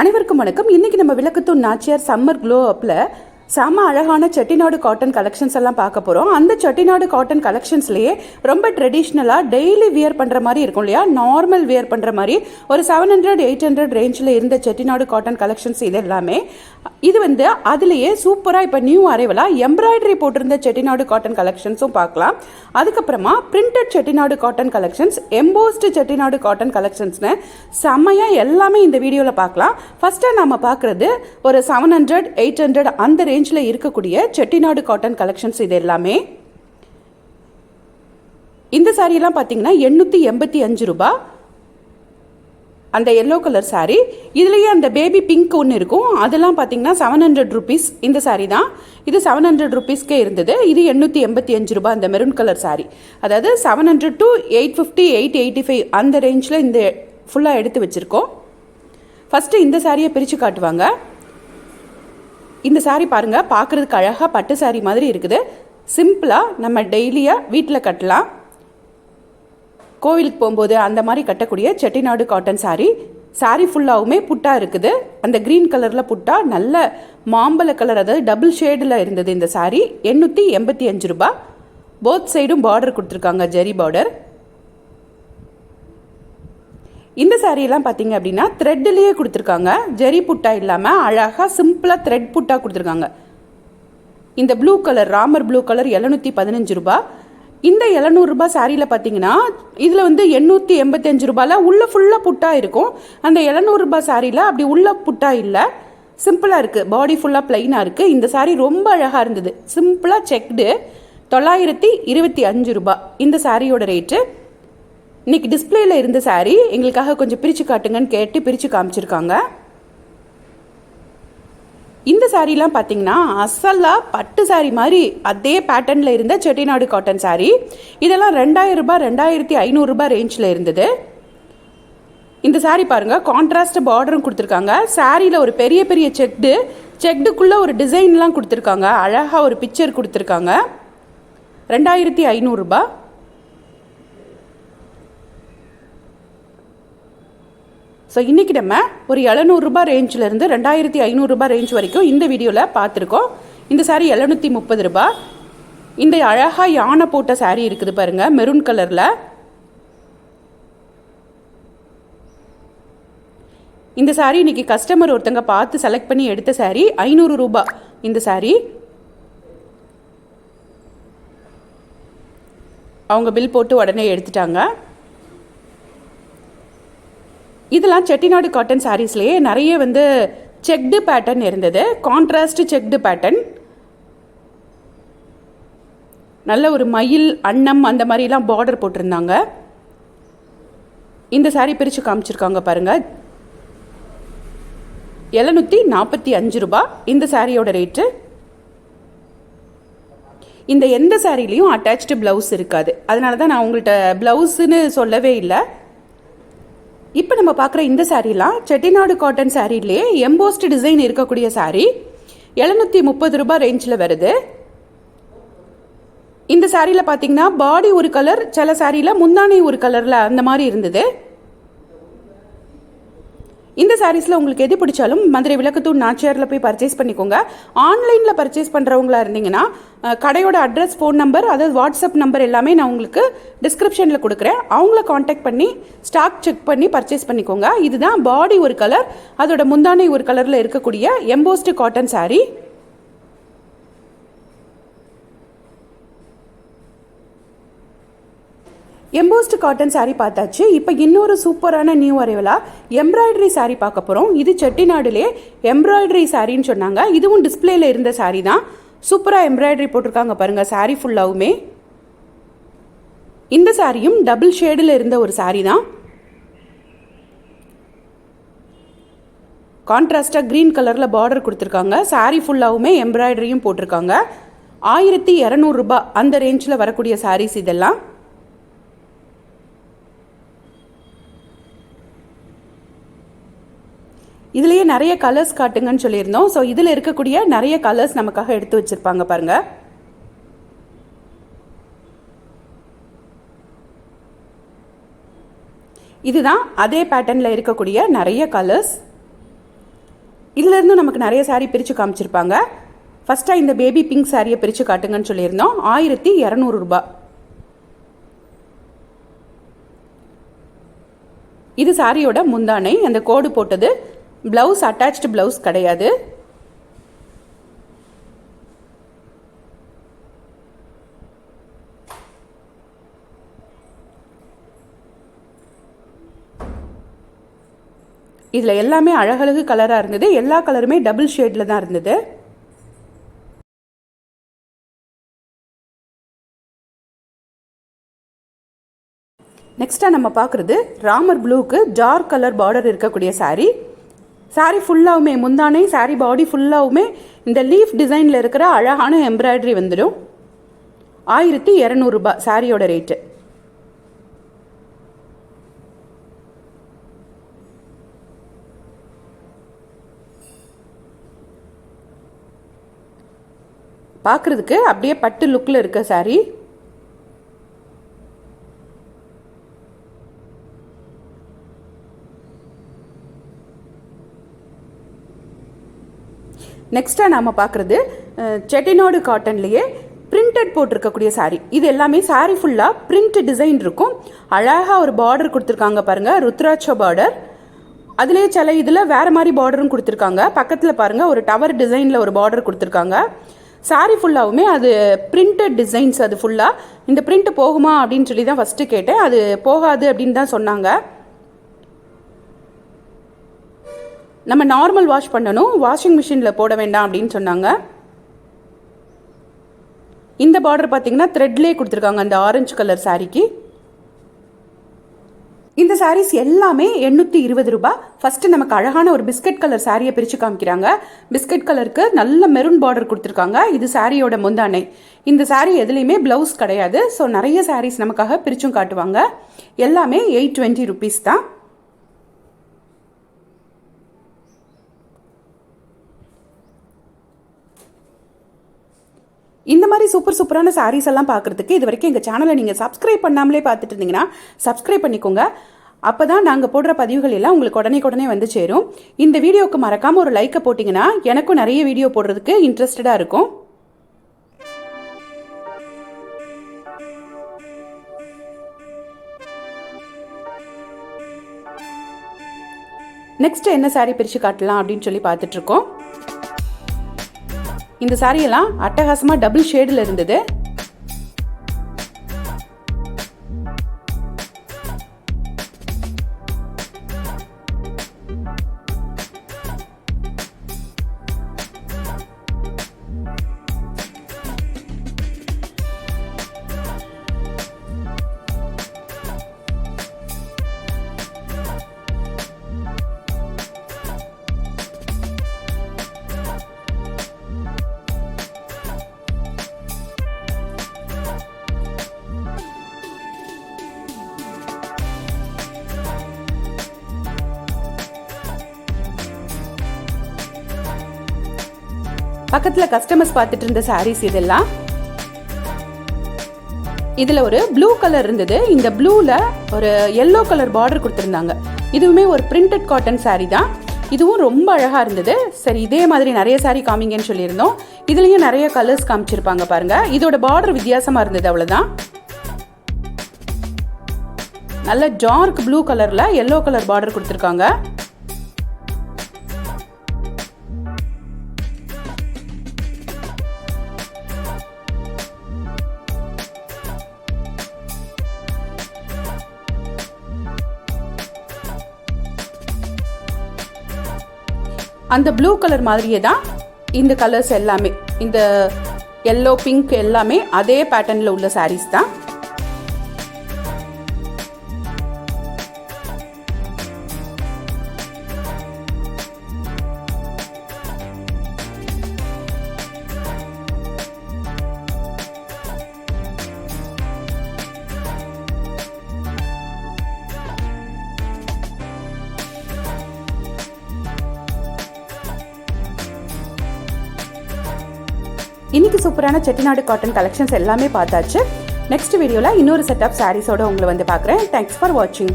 அனைவருக்கும் வணக்கம். இன்னைக்கு நம்ம விளக்கத்தூர் நாச்சியார் சம்மர் க்ளோ அப்பில் செம அழகான செட்டிநாடு காட்டன் கலெக்ஷன்ஸ் எல்லாம் பார்க்க போகிறோம் அந்த செட்டிநாடு காட்டன் கலெக்ஷன்ஸ்லேயே ரொம்ப ட்ரெடிஷ்னலாக டெய்லி வியர் பண்ணுற மாதிரி இருக்கும் இல்லையா? நார்மல் வியர் பண்ணுற மாதிரி ஒரு செவன் ஹண்ட்ரட் எயிட் ஹண்ட்ரட் ரேஞ்சில் இருந்த செட்டிநாடு காட்டன் கலெக்ஷன்ஸ் இது எல்லாமே. இது வந்து அதுலேயே சூப்பராக இப்போ நியூ அரைவலாக எம்ப்ராய்டரி போட்டிருந்த செட்டிநாடு காட்டன் கலெக்ஷன்ஸும் பார்க்கலாம். அதுக்கப்புறமா printed Chettinad cotton collections embossed Chettinad cotton கலெக்ஷன்ஸ்னு செம்மையாக எல்லாமே இந்த வீடியோவில் பார்க்கலாம். ஃபஸ்ட்டாக நம்ம பார்க்குறது ஒரு செவன் ஹண்ட்ரட் எயிட் ஹண்ட்ரட் அந்த ரேஞ்சில் இருக்கக்கூடிய செட்டிநாடு காட்டன் கலெக்ஷன்ஸ் இது எல்லாமே. இந்த சாரியெல்லாம் பார்த்தீங்கன்னா எண்ணூற்றி எண்பத்தி அஞ்சு ரூபா. அந்த எல்லோ கலர் சாரீ இதுலேயே அந்த பேபி பிங்க் ஒன்று இருக்கும். அதெல்லாம் பார்த்தீங்கன்னா செவன் ஹண்ட்ரட் ருபீஸ் இந்த சாரீ தான். இது செவன் ஹண்ட்ரட் ருபீஸ்க்கே இருந்தது. இது எண்ணூற்றி எண்பத்தி அஞ்சு ரூபா அந்த மெரூன் கலர் சாரீ அதாவது seven hundred to eight fifty eight eighty five அந்த ரேஞ்சில் இந்த ஃபுல்லாக எடுத்து வச்சுருக்கோம். ஃபஸ்ட்டு இந்த சாரியை பிரித்து காட்டுவாங்க. இந்த saree பாருங்கள் பார்க்குறதுக்கு அழகாக பட்டு saree மாதிரி இருக்குது. சிம்பிளாக நம்ம டெய்லியாக வீட்டில் கட்டலாம். கோவிலுக்கு போகும்போது அந்த மாதிரி கட்டக்கூடிய செட்டிநாடு காட்டன் saree. Saree ஃபுல்லாகவுமே புட்டா இருக்குது. அந்த க்ரீன் கலரில் புட்டா நல்ல மாம்பழ கலர் அதாவது டபுள் ஷேடில் இருந்தது இந்த saree. எண்ணூற்றி எண்பத்தி அஞ்சு ரூபா போத் சைடும் பார்டர் கொடுத்துருக்காங்க ஜெரி பார்டர் இந்த சாரியெல்லாம் பார்த்தீங்க அப்படின்னா த்ரெட்லேயே கொடுத்துருக்காங்க. ஜெரி புட்டா இல்லாமல் அழகாக சிம்பிளாக த்ரெட் புட்டா கொடுத்துருக்காங்க. இந்த blue colour Ramar blue colour எழுநூற்றி பதினஞ்சு ரூபா. இந்த எழுநூறுபா சாரியில் பார்த்தீங்கன்னா இதில் வந்து எண்ணூற்றி எண்பத்தஞ்சு ரூபாயில் உள்ளே ஃபுல்லாக புட்டா இருக்கும். அந்த எழுநூறுபா சாரியில் அப்படி உள்ள புட்டா இல்லை. சிம்பிளாக இருக்குது பாடி ஃபுல்லாக ப்ளைனாக இருக்குது இந்த சாரி ரொம்ப அழகாக இருந்தது. சிம்பிளாக செக்டு தொள்ளாயிரத்தி இருபத்தி அஞ்சு ரூபா. இந்த சாரியோட ரேட்டு இன்றைக்கி டிஸ்பிளேயில் இருந்த saree எங்களுக்காக கொஞ்சம் பிரித்து காட்டுங்கன்னு கேட்டு பிரித்து காமிச்சிருக்காங்க. இந்த சாரீலாம் பார்த்தீங்கன்னா அசலாக பட்டு saree மாதிரி அதே பேட்டர்னில் இருந்த செட்டிநாடு காட்டன் சாரீ இதெல்லாம் ரெண்டாயிரம் ரூபாய் ரெண்டாயிரத்தி ஐநூறுரூபா ரேஞ்சில் இருந்தது. இந்த saree பாருங்க கான்ட்ராஸ்ட் பார்டரும் கொடுத்துருக்காங்க. சாரியில் ஒரு பெரிய பெரிய செக்டு செக்டுக்குள்ளே ஒரு டிசைன்லாம் கொடுத்துருக்காங்க. அழகாக ஒரு பிக்சர் கொடுத்துருக்காங்க. ரெண்டாயிரத்தி ஐநூறுரூபா ஸோ இன்றைக்கி நம்ம ஒரு எழுநூறுபா ரேஞ்சிலேருந்து ரெண்டாயிரத்தி ஐநூறுரூபா ரேஞ்ச் வரைக்கும் இந்த வீடியோவில் பார்த்துருக்கோம். இந்த சாரீ எழுநூற்றி முப்பது ரூபா இந்த அழகாக யானை போட்ட சாரீ இருக்குது பாருங்கள் மெரூன் கலரில் இந்த சாரீ இன்றைக்கி கஸ்டமர் ஒருத்தங்க பார்த்து செலக்ட் பண்ணி எடுத்த சாரீ ஐநூறு ரூபா இந்த சாரீ அவங்க பில் போட்டு உடனே எடுத்துட்டாங்க. இதெல்லாம் செட்டிநாடு காட்டன் சாரீஸ்லேயே நிறைய வந்து செக்டு பேட்டர்ன் இருந்தது. கான்ட்ராஸ்ட் செக்டு பேட்டர்ன் நல்ல ஒரு மயில் அன்னம் அந்த மாதிரிலாம் பார்டர் போட்டிருந்தாங்க. இந்த சாரீ பிரித்து காமிச்சிருக்காங்க பாருங்கள் எழுநூற்றி நாற்பத்தி அஞ்சு ரூபா இந்த சாரியோட ரேட்டு இந்த எந்த சாரிலையும் அட்டாச்டு ப்ளவுஸ் இருக்காது. அதனால தான் நான் உங்கள்கிட்ட ப்ளவுஸுன்னு சொல்லவே இல்லை. இப்போ நம்ம பார்க்குற இந்த சாரீலாம் செட்டிநாடு காட்டன் சாரீலே எம்போஸ்ட் டிசைன் இருக்கக்கூடிய சாரீ. எழுநூற்றி முப்பது ரூபாய் ரேஞ்சில் வருது. இந்த சாரியில் பார்த்தீங்கன்னா பாடி ஒரு கலர் சில சாரியில் முந்தானை ஒரு கலரில் அந்த மாதிரி இருந்தது. இந்த சாரீஸில் உங்களுக்கு எது பிடிச்சாலும் மதுரை விளக்கத்தூர் நாச்சியாரில் போய் பர்ச்சேஸ் பண்ணிக்கோங்க. ஆன்லைனில் பர்ச்சேஸ் பண்ணுறவங்களா இருந்தீங்கன்னா கடையோட அட்ரஸ் ஃபோன் நம்பர் அதாவது வாட்ஸ்அப் நம்பர் எல்லாமே நான் உங்களுக்கு டிஸ்கிரிப்ஷனில் கொடுக்குறேன். அவங்கள காண்டாக்ட் பண்ணி ஸ்டாக் செக் பண்ணி பர்ச்சேஸ் பண்ணிக்கோங்க. இதுதான் பாடி ஒரு கலர் அதோட முந்தானை ஒரு கலரில் இருக்கக்கூடிய embossed cotton sari embossed cotton sari பார்த்தாச்சு. இப்போ இன்னொரு சூப்பரான நியூ அரைவலாக எம்ப்ராய்டரி சாரீ பார்க்க போகிறோம் இது செட்டிநாடுலே எம்ப்ராய்டரி சாரின்னு சொன்னாங்க. இதுவும் டிஸ்பிளேல இருந்த சாரீ தான். சூப்பராக எம்ப்ராய்டரி போட்டிருக்காங்க பாருங்க. சாரீ ஃபுல்லாவுமே இந்த சாரியும் டபுள் ஷேடில் இருந்த ஒரு சாரீ தான். கான்ட்ராஸ்டாக க்ரீன் கலரில் பார்டர் கொடுத்துருக்காங்க. சாரீ ஃபுல்லாவுமே எம்ப்ராய்டரியும் போட்டிருக்காங்க. ஆயிரத்தி இரநூறுபா அந்த ரேஞ்சில் வரக்கூடிய சாரீஸ் இதெல்லாம். இதுலேயே நிறைய கலர்ஸ் காட்டுங்கன்னு சொல்லியிருந்தோம். ஸோ இதில் இருக்கக்கூடிய நிறைய கலர்ஸ் நமக்காக எடுத்து வச்சுருப்பாங்க பாருங்க. இதுதான் அதே பேட்டர்னில் இருக்கக்கூடிய நிறைய கலர்ஸ் இதுலேருந்து நமக்கு நிறைய சாரீ பிரித்து காமிச்சிருப்பாங்க. ஃபஸ்ட்டாக இந்த பேபி பிங்க் சாரியை பிரித்து காட்டுங்கன்னு சொல்லியிருந்தோம். ஆயிரத்தி இரநூறு இது சாரியோட முந்தானை. அந்த கோடு போட்டது ப்ளவுஸ் அட்டாச்டு ப்ளவுஸ் கிடையாது. இதில் எல்லாமே அழகழகு கலராக இருந்தது. எல்லா கலருமே டபுள் ஷேடில் தான் இருந்தது. நெக்ஸ்ட்டாக நம்ம பார்க்குறது ராமர் ப்ளூக்கு டார்க் கலர் பார்டர் இருக்கக்கூடிய சாரீ saree ஃபுல்லாகவுமே முந்தானை saree பாடி ஃபுல்லாகவுமே இந்த லீஃப் டிசைனில் இருக்கிற அழகான எம்ப்ராய்டரி வந்துடும். ஆயிரத்தி இரநூறுபா சாரியோட ரேட்டு பார்க்குறதுக்கு அப்படியே பட்டு லுக்கில் இருக்க சாரீ நெக்ஸ்ட்டாக நாம் பார்க்குறது செட்டிநாடு காட்டன்லேயே பிரிண்டட் போட்டிருக்கக்கூடிய saree. இது எல்லாமே saree ஃபுல்லாக பிரிண்ட் டிசைன் இருக்கும். அழகாக ஒரு பார்டர் கொடுத்துருக்காங்க பாருங்கள் ருத்ராட்ச பார்டர் அதுலேயே சில இதில் வேறு மாதிரி பார்டரும் கொடுத்துருக்காங்க. பக்கத்தில் பாருங்கள் ஒரு டவர் டிசைனில் ஒரு பார்டர் கொடுத்துருக்காங்க. Saree ஃபுல்லாகவுமே அது பிரிண்டட் டிசைன்ஸ் அது ஃபுல்லாக இந்த பிரிண்ட் போகுமா அப்படின்னு சொல்லி தான் ஃபஸ்ட்டு கேட்டேன். அது போகாது அப்படின்னு தான் சொன்னாங்க. நம்ம நார்மல் வாஷ் பண்ணணும். வாஷிங் மிஷினில் போட வேண்டாம் அப்படின்னு சொன்னாங்க. இந்த பார்டர் பார்த்தீங்கன்னா த்ரெட்லேயே கொடுத்துருக்காங்க அந்த ஆரஞ்சு கலர் சாரீக்கு இந்த சாரீஸ் எல்லாமே எண்ணூற்றி இருபது ரூபாய். ஃபஸ்ட்டு நமக்கு அழகான ஒரு பிஸ்கட் கலர் சாரியை பிரித்து காமிக்கிறாங்க. பிஸ்கட் கலருக்கு நல்ல மெரூன் பார்டர் கொடுத்துருக்காங்க. இது சாரியோட முந்தானை. இந்த சாரீ எதுலேயுமே ப்ளவுஸ் கிடையாது. ஸோ நிறைய சாரீஸ் நமக்காக பிரிச்சும் காட்டுவாங்க. எல்லாமே எயிட் டுவெண்ட்டி ருபீஸ் தான். இந்த மாதிரி சூப்பர் சூப்பரான சாரீஸ் எல்லாம் பார்க்குறதுக்கு இது வரைக்கும் எங்கள் சேனலை நீங்கள் சப்ஸ்கிரைப் பண்ணாமலே பார்த்துட்டு இருந்தீங்கன்னா சப்ஸ்கிரைப் பண்ணிக்கோங்க. அப்போ தான் நாங்கள் போடுற பதிவுகள் எல்லாம் உங்களுக்கு உடனே உடனே வந்து சேரும். இந்த வீடியோவுக்கு மறக்காமல் ஒரு லைக்கை போட்டிங்கன்னா எனக்கும் நிறைய வீடியோ போடுறதுக்கு இன்ட்ரெஸ்டடாக இருக்கும். நெக்ஸ்ட் என்ன சாரீ பிரித்து காட்டலாம் அப்படின்னு சொல்லி பார்த்துட்ருக்கோம் இந்த சாரியெல்லாம் அட்டகாசமாக டபுள் ஷேடில் இருந்தது. பக்கத்தில் கஸ்டமர்ஸ் பார்த்துட்டு இருந்த சாரீஸ் இதெல்லாம். இதில் ஒரு ப்ளூ கலர் இருந்தது. இந்த ப்ளூவில் ஒரு எல்லோ கலர் பார்டர் கொடுத்துருந்தாங்க. இதுவுமே ஒரு பிரிண்டட் காட்டன் சாரீ தான். இதுவும் ரொம்ப அழகாக இருந்தது. சரி இதே மாதிரி நிறைய சாரீ காமிங்கன்னு சொல்லியிருந்தோம். இதுலேயும் நிறைய கலர்ஸ் காமிச்சிருப்பாங்க பாருங்கள் இதோட பார்டர் வித்தியாசமாக இருந்தது அவ்வளோதான் நல்ல டார்க் ப்ளூ கலரில் எல்லோ கலர் பார்டர் கொடுத்துருக்காங்க. அந்த ப்ளூ கலர் மாதிரியே தான் இந்த கலர்ஸ் எல்லாமே இந்த எல்லோ பிங்க் எல்லாமே அதே பேட்டர்னில் உள்ள சாரீஸ் தான். இன்னைக்கு சூப்பரான செட்டிநாடு காட்டன் கலெக்ஷன்ஸ் எல்லாமே பார்த்தாச்சு. நெக்ஸ்ட் வீடியோவில் இன்னொரு செட் ஆஃப் சாரீஸோட உங்களை வந்து பார்க்குறேன். தேங்க்ஸ் ஃபார் வாட்சிங்